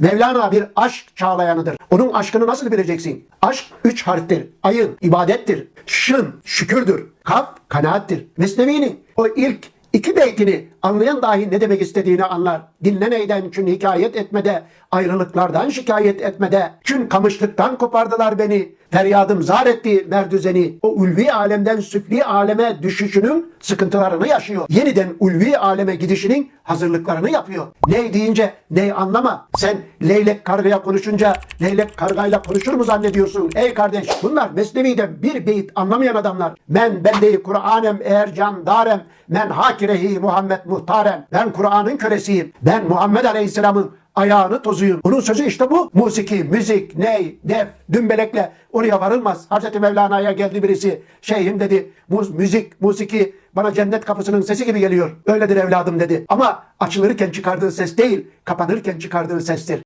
Mevlana bir aşk çağlayanıdır. Onun aşkını nasıl bileceksin? Aşk üç harftir. Ayın ibadettir. Şın şükürdür. Kaf kanaattir. Mesnevi'nin o ilk iki beytini anlayan dahi ne demek istediğini anlar. Dinleneyden çün hikayet etmede, ayrılıklardan şikayet etmede, çün kamışlıktan kopardılar beni, feryadım zar etti merdüzeni. O ulvi alemden süfli aleme düşüşünün sıkıntılarını yaşıyor. Yeniden ulvi aleme gidişinin hazırlıklarını yapıyor. Ne deyince ne anlama. Sen leylek kargaya konuşunca leylek kargayla konuşur mu zannediyorsun? Ey kardeş bunlar Mesnevi'den bir beyit anlamayan adamlar. Men bendeyi Kur'anem eğer can darem. Men hakirehi Muhammed muhtarem. Ben Kur'an'ın köresiyim. Ben Muhammed Aleyhisselam'ın ayağını tozuyum. Bunun sözü işte bu. Musiki, müzik, ney, def, dümbelekle oraya varılmaz. Hazreti Mevlana'ya geldi birisi. Şeyhim dedi, müzik, musiki bana cennet kapısının sesi gibi geliyor. Öyledir evladım dedi. Ama açılırken çıkardığı ses değil, kapanırken çıkardığı sestir.